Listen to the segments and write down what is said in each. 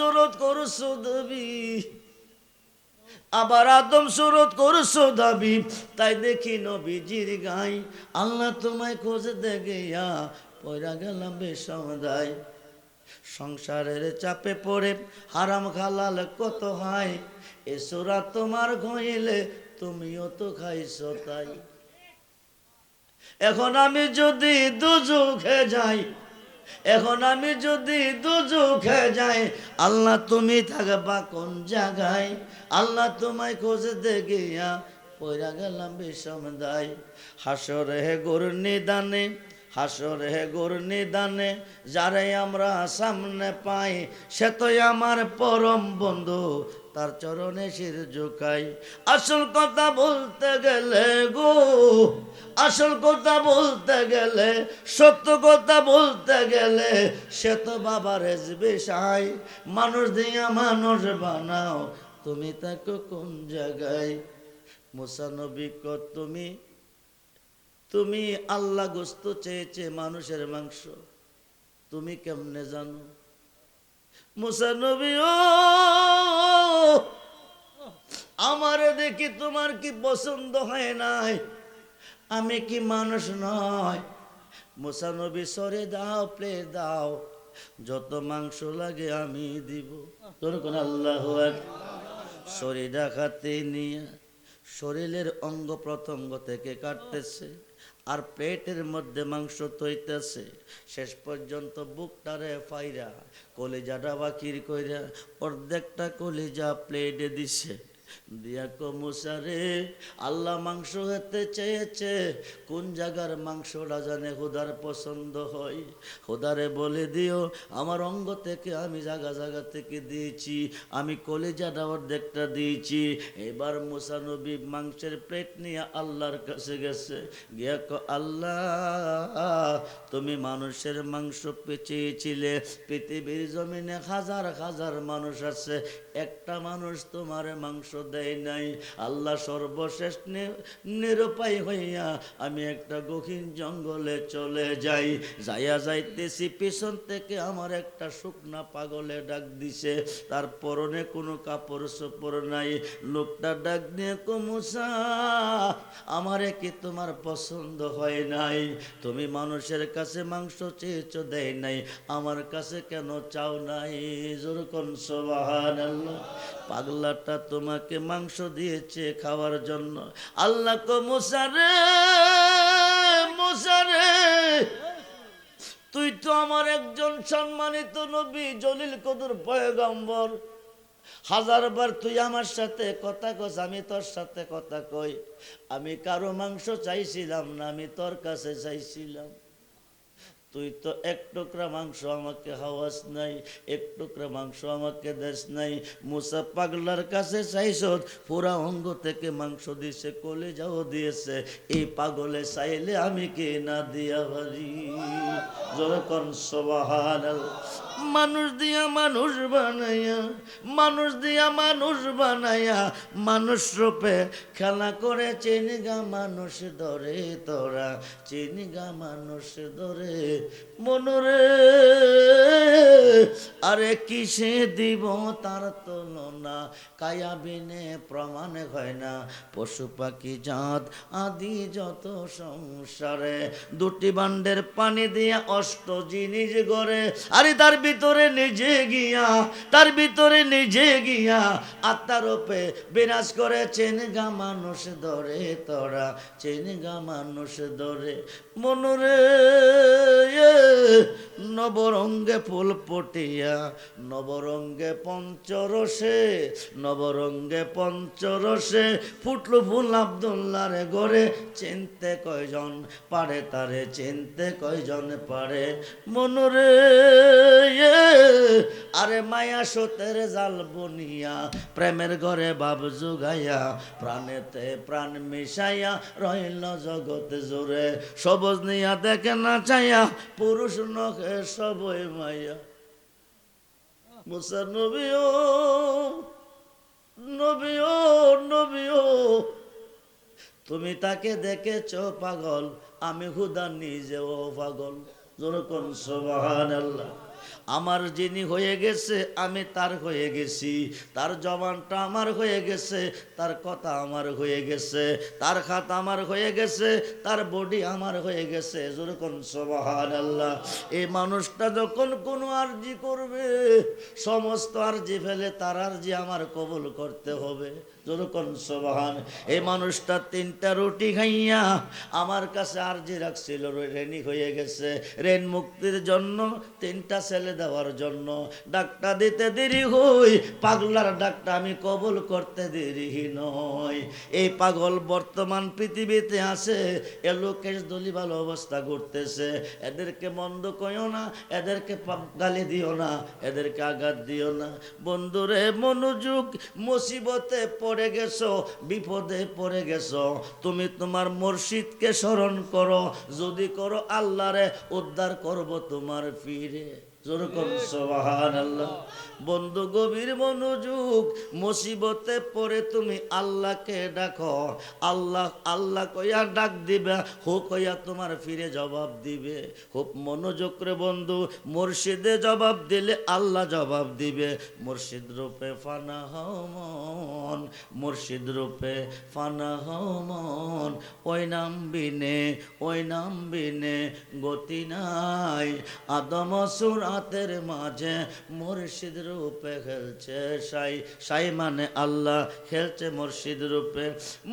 সুরত করছ দাবি আবার আদম সুরত করছ দাবি? তাই দেখি নবীজির গাই, আল্লাহ তোমায় খোঁজ দেখিয়া পয়রা গেলাম বেসমদায় সংসারের চাপে পড়ে হারাম খালাল কত হয়? এ সুরা তোমার ঘইলে তুমিও তো খাইছো তাই। এখন আমি যদি দুজুখে যাই এখন আমি যদি দুজুখে যাই, আল্লাহ তুমি থাকবা কোন জায়গায়? আল্লাহ তোমায় খোঁজতে গিয়া পয়রা গেলাম বিষম দায়। হাসরে গরু নিদানে, হাসরে গরু নিদানে, যারে আমরা সামনে পাই, সে তো আমার পরম বন্ধু। তার চরণে শির ঝুঁকাই। আসল কথা বলতে গেলে গো, আসল কথা বলতে গেলে, সত্য কথা বলতে গেলে সে তো বাবার সাই মানুষ দিয়া মানুষ বানাও, তুমি তাকে কোন জায়গায়? মুসানবী তুমি তুমি আল্লাহ গোস্ত চেয়েছে মানুষের মাংস। তুমি কেমনে জানো? মুসানবী ও আমারে দেখি তোমার কি পছন্দ হয় নাই? আমি কি মানুষ নয়? মুসানবী সরে দাও প্লেট দাও। যত মাংস লাগে আমি দিব। তোর কোন আল্লাহ শরীর দেখাতে নিয়ে শরীরের অঙ্গ প্রত্যঙ্গ থেকে কাটতেছে আর পেটের মধ্যে মাংস তৈতেছে। শেষ পর্যন্ত বুকটারে ফাইরা, কলিজাটা বাকির কইরা অর্ধেকটা কলিজা প্লেটে দিছে। দিয়া কমুসারে আল্লাহ মাংস হতে চেয়েছে, কোন জায়গার মাংসটা জানে হুদার পছন্দ হয়? হুদারে বলে দিও, আমার অঙ্গ থেকে আমি জায়গা জায়গা থেকে দিয়েছি, আমি কলেজাটা অর্ধেকটা দিয়েছি। এবার মুসানবী মাংসের প্লেট নিয়ে আল্লাহর কাছে গেছে, গিয়া ক, আল্লাহ, তুমি মানুষের মাংস পেঁচিয়েছিলে, পৃথিবীর জমিনে হাজার হাজার মানুষ আছে, একটা মানুষ তোমার মাংস দেয় নাই। আল্লাহ সর্বশেষ নিরুপায় হইয়া আমি একটা গহীন জঙ্গলে চলে যাই। যাইয়া যাইতেছি, পিছন থেকে আমার একটা শুকনা পাগলে ডাক দিছে। তার পরনে কোনো কাপড় চোপড় নাই। লোকটা ডাক দিয়ে কমুসা আমারে কি তোমার পছন্দ হয় নাই? তুমি মানুষের কাছে মাংস চেয়েছ, দেয় নাই। আমার কাছে কেন চাও নাই? যেরকম সোবাহান পাগলাটা তোমাকে মাংস দিয়েছে খাওয়ার জন্য। আল্লাহ কো মুসারে মুসারে তুই তো আমার একজন সম্মানিত নবী, জলিল কদুর পয়গম্বর। হাজারবার তুই আমার সাথে কথা কস, আমি তোর সাথে কথা কই। আমি কারও মাংস চাইছিলাম না, আমি তোর কাছে চাইছিলাম। তুই তো এক টুকরা মাংস আমাকে হাওয়াস নাই, এক টুকরা মাংস আমাকে দেশ নাই। মুসা পাগলার কাছে চাইছ পুরা অঙ্গ থেকে মাংস দিছে কলে যাও দিয়েছে। এই পাগলে চাইলে আমি কে না দিয়া পারি? যখন সবাহান মানুষ দিয়া মানুষ বানাইয়া মানুষ দিয়া মানুষ বানাইয়া মানুষ রূপে খেলা করে, চিনিগা মানুষ ধরে তোরা, চিনিগা মানুষ ধরে মনরে। আরে কিসে দিব তার তুলনা? কায়া বিনে প্রমাণ হয় না। পশু পাখি, জাত আদি যত সংসারে। দুটি বান্ডের পানি দিয়ে অষ্ট জিনিস গড়ে। আরে তার ভিতরে নিজে গিয়া, তার ভিতরে নিজে গিয়া আত্মার রূপে বিনাশ করে চেনগা মানুষ ধরে তোরা। চেনগা মানুষ ধরে মনরে। নবরঙ্গে ফুল পটিয়া নবরঙ্গে পঞ্চরসে নবরঙ্গে পঞ্চরসে ফুটল ফুল আবদুল্লার গড়ে চিনতে কয়জন পারে তারে, চিনতে কয়জন পারে। মনরে আরে মায়া সতের জাল বনিয়া, প্রেমের ঘরে বাব জুগাইয়া, প্রাণেতে প্রাণ মিশাইয়া রইল জগৎ জোরে সবজ নিয়া দেখে না চাইয়া, পুরুষ নখে সবই মাইয়া। মুসা নবীও নবীও নবীও, তুমি তাকে দেখেছ পাগল, আমি হুদা নিজেও পাগল। যেরকম সোবাহান আল্লাহ আমার যিনি হয়ে গেছে, আমি তার হয়ে গেছি। তার জবানটা আমার হয়ে গেছে, তার কথা আমার হয়ে গেছে, তার খাত আমার হয়ে গেছে, তার বডি আমার হয়ে গেছে। যেরকম সবাহান আল্লাহ এই মানুষটা যখন কোনো আরজি করবে, সমস্ত আরজি ফেলে তার আরজি আমার কবুল করতে হবে। যেরকম সবাহান, এই মানুষটা তিনটা রুটি খাইয়া আমার কাছে আরজি রাখছিল রেনি হয়ে গেছে। রেন মুক্তির জন্য, তিনটা ছেলে দেওয়ার জন্য। ডাকটা দিতে দেরি হই, পাগলার ডাকটা আমি কবুল করতে দেরি নয় এই পাগল বর্তমান পৃথিবীতে আছে, এ লোকেশ দলি ভালো অবস্থা ঘুরতেছে। এদেরকে মন্দ কইও না, এদেরকে গালি দিও না, এদেরকে আঘাত দিও না। বন্ধুরে, মনোযোগ, মুসিবতে পড়ে গেছো, বিপদে পড়ে গেছো, তুমি তোমার মুর্শিদকে স্মরণ করো, যদি করো আল্লাহরে উদ্ধার করব তোমার ফিরে বন্ধু গভীর মনোযোগ, মুসিবতে পড়ে তুমি আল্লাহকে ডাকো। আল্লাহ আল্লাহ কইয়া ডাক দিবে, হো কইয়া তোমার ফিরে জবাব দিবে। খুব মনোযোগ রে বন্ধু, মুর্শিদে জবাব দিলে আল্লাহ জবাব দিবে। মুর্শিদ রূপে ফানা হমন মুর্শিদ রূপে ফানা হমন ওই নাম বিনে, ওই নাম বিনে গতি নাই। আদম সুরাতের মাঝে মুর্শিদ রূপে খেলছে সাই সাই মানে আল্লাহ খেলছে মুর্শিদ রূপে।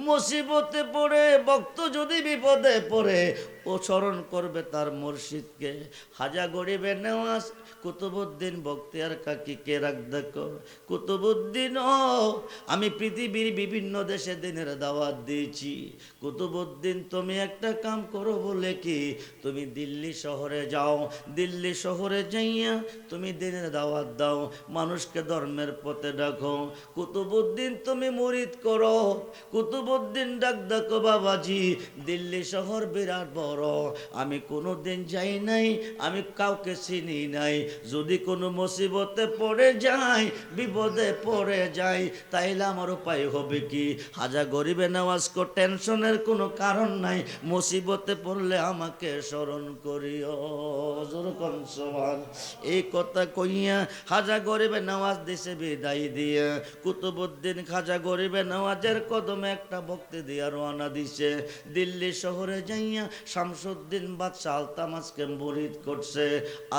মুসিবতে পড়ে, ভক্ত যদি বিপদে পড়ে স্মরণ করবে তার মুর্শিদকে। হাজা গরিবে নেওয়াজ কুতুবুদ্দিন বক্তিয়ার কাকি কে রাখ দেখো? কুতুবুদ্দিন ও, আমি পৃথিবীর বিভিন্ন দেশে দিনের দাওয়াত দিয়েছি। কুতুবুদ্দিন তুমি একটা কাম করো বলে কি? তুমি দিল্লি শহরে যাও। দিল্লি শহরে যাইয়া তুমি দিনের দাওয়াত দাও। মানুষকে ধর্মের পথে ডাকো। কুতুবুদ্দিন তুমি মুরিদ করো। কুতুবুদ্দিন ডাক দেখো বাবাজি। দিল্লি শহর বিরাট বড়। আমি কোনো দিন যাই নাই, আমি কাউকে চিনি নাই। যদি কোনো মুসিবতে পড়ে যাই বিপদে পড়ে যাই তাইলে আমার উপায় হবে কি? হাজা গরিবে নামাজ কো, টেনশনের কোনো কারণ নাই। মুসিবতে পড়লে আমাকে স্মরণ করিও। সমান এই কথা কইয়া হাজা গরিবে নামাজ দিছে, বিদায় দিয়ে কুতুবুদ্দিন খাজা গরিবে নামাজের কদমে একটা ভক্তি দিয়া রওনা দিছে। দিল্লি শহরে যাইয়া শামসুদ্দিন বাদশাহ আলতামাজকে মুরিদ করছে।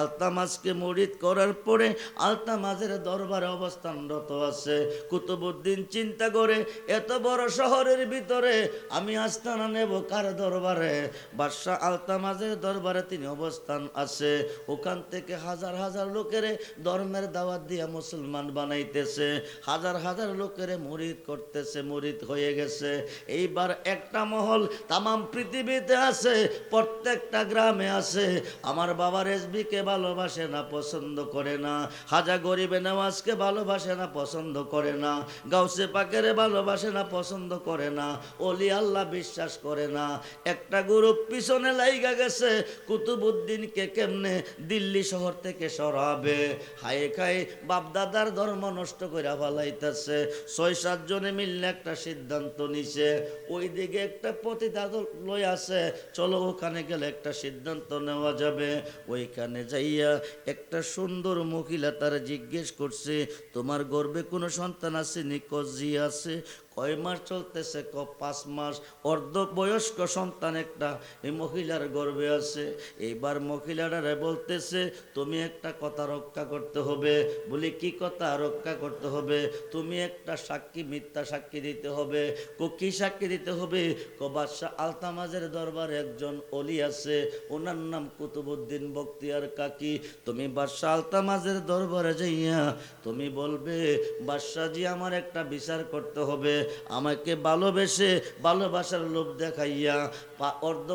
আলতামাজকে মুরিদ করার পরে আলতামাজের দরবারে অবস্থানরত আছে। কুতুবুদ্দিন চিন্তা করে, এত বড় শহরের ভিতরে আমি আস্থানা নেব কার দরবারে? বাদশাহ আলতামাজের দরবারে তিনি অবস্থান আছে। ওখান থেকে হাজার হাজার লোকেরে ধর্মের দাওয়াত দিয়া মুসলমান বানাইতেছে। হাজার হাজার লোকেরে মুরিদ করতেছে মুরিদ হয়ে গেছে। এইবার একটা মহল তামাম পৃথিবীতে আছে। প্রত্যেকটা গ্রামে আছে। আমার বাবা রেসবিকে ভালোবাসে না, পছন্দ করে না। হাজা গরিবে নামাজকে ভালোবাসে না, পছন্দ করে না। গাউসে পাকেরে ভালোবাসে না, পছন্দ করে না। অলি আল্লাহ বিশ্বাস করে না। একটা গ্রুপ পিছনে লাইগা গেছে, কুতুবুদ্দিনকে কেমনে দিল্লি শহর থেকে সরাবে? হায়ে খায়ে, বাপদাদার ধর্ম নষ্ট করে ফালাইতেছে। ছয় সাত জনে মিললে একটা সিদ্ধান্ত নিছে। ওই দিকে একটা পতিতা লই আছে। চলো ওখানে গেলে একটা সিদ্ধান্ত নেওয়া যাবে। ওইখানে যাইয়া একটা সুন্দর মহিলা তারা জিজ্ঞেস করছে, তোমার গর্বে কোনো সন্তান আছে? নিকজি আছে? কয় মাস চলতেছে ক পাঁচ মাস। অর্ধ বয়স্ক সন্তান একটা, এই মহিলার গর্বে আছে। এইবার মহিলাটারে বলতেছে, তুমি একটা কথা রক্ষা করতে হবে। বলি, কি কথা রক্ষা করতে হবে? তুমি একটা সাক্ষী, মিথ্যা সাক্ষী দিতে হবে। কো কি সাক্ষী দিতে হবে? কো বাদশাহ আলতামাজের দরবারে একজন অলি আছে। ওনার নাম কুতুবুদ্দিন বক্তিয়ার কাকি। তুমি বাদশাহ আলতামাজের দরবারে যাইয়া, তুমি বলবে, বাদশাহজি, আমার একটা বিচার করতে হবে আমাকে ভালোবেসে ভালোবাসার লোভ দেখাইয়া অর্ধ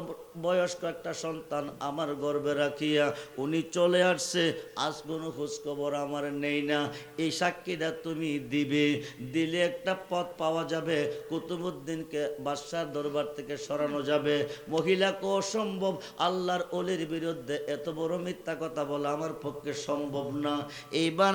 বয়স্ক একটা সন্তান আমার গর্বে রাখিয়া উনি চলে আসছে, আজ কোনো খোঁজখবর আমার নেই না। এই সাক্ষীটা তুমি দিবে, দিলে একটা পথ পাওয়া যাবে কুতুবুদ্দিনকে বাদশার দরবার থেকে সরানো যাবে। মহিলাকে অসম্ভব, আল্লাহর অলির বিরুদ্ধে এত বড় মিথ্যা কথা বলা আমার পক্ষে সম্ভব না। এইবার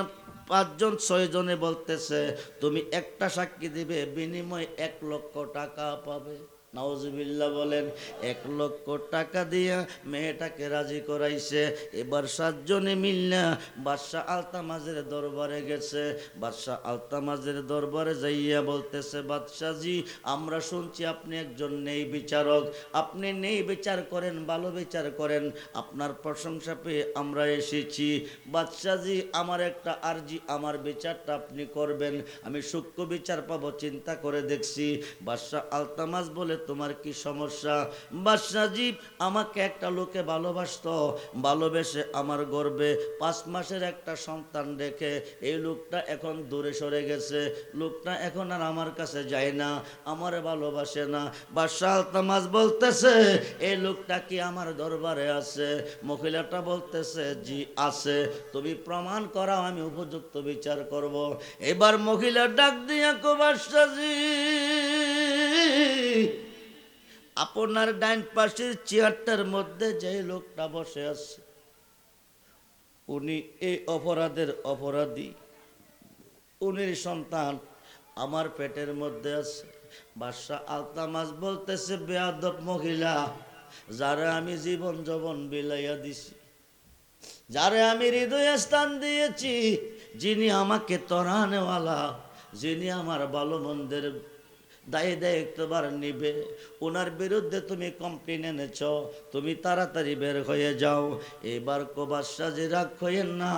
পাঁচজন ছয়জনে বলতেছে তুমি একটা সাক্ষী দিবে বিনিময়ে এক লক্ষ টাকা পাবে। নাউজুবিল্লাহ বলেন, এক লক্ষ টাকা দিয়া মেয়েটাকে রাজি করাইছে। এবার সাতজনে মিল্লা বাদশাহ আলতামাজের দরবারে গেছে। বাদশাহ আলতামাজের দরবারে যাইয়া বলতেছে, বাদশাহজি, আমরা শুনছি আপনি একজন নেই বিচারক। আপনি নেই বিচার করেন, ভালো বিচার করেন। আপনার প্রশংসা পেয়ে আমরা এসেছি। বাদশাহজি, আমার একটা আরজি, আমার বিচারটা আপনি করবেন। আমি সূক্ষ্ম বিচার পাবো, চিন্তা করে দেখছি। বাদশাহ আলতামাজ বলে তোমার কি সমস্যা? বাদশাহজি আমাকে একটা লোকে ভালোবাসতো, ভালোবেসে আমার গর্বে পাঁচ মাসের একটা সন্তান রেখে এই লোকটা এখন দূরে সরে গেছে। লোকটা এখন আর আমার কাছে যায় না, আমার ভালোবাসে না। বাদশাহ আলতামাজ বলতেছে, এই লোকটা কি আমার দরবারে আছে? মহিলাটা বলতেছে, জি, আছে। তুমি প্রমাণ করাও, আমি উপযুক্ত বিচার করব। এবার মহিলা ডাক দিয়ে দিয়া কোবাসাজি আপনার ডাইন পাশের চেয়ারটার মধ্যে যে লোকটা বসে আছে, উনি এই অপরাধের অপরাধী। উনির সন্তান আমার পেটের মধ্যে আছে। বাদশাহ আলতামাজ বলতেছে, বেয়াদব মহিলা, যারা আমি জীবন যবন বিলাইয়া দিছি, যারে আমি হৃদয়ে স্থান দিয়েছি, যিনি আমাকে তরানেওয়ালা, যিনি আমার ভালো মন্দের দায়ী দায়িত্ববার নিবে। ওনার বিরুদ্ধে তুমি কমপ্লেন এনেছ, তুমি তাড়াতাড়ি বের হয়ে যাও। এবার কোবাসা যে রাগ হইয়েন না,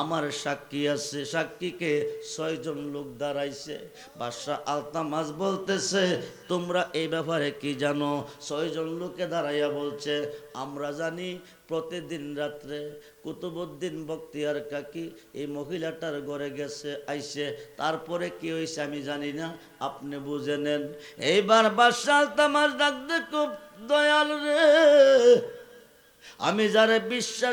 আমার সাক্ষী আছে, সাক্ষীকে ছয়জন লোক দাঁড়াইছে। বাদশাহ আলতামাজ বলতেছে, তোমরা এই ব্যাপারে কি জানো? ছয়জন লোকে দাঁড়াইয়া বলছে, আমরা জানি প্রতিদিন রাত্রে কুতুবুদ্দিন বক্তিয়ার কাকি এই মহিলাটার ঘরে গেছে, আইসে। তারপরে কি হয়েছে আমি জানি না, আপনি বুঝে নেন। এইবার বাদশাহ তামার ডাক খুব দয়াল রে। আমি যারে বিশ্বাস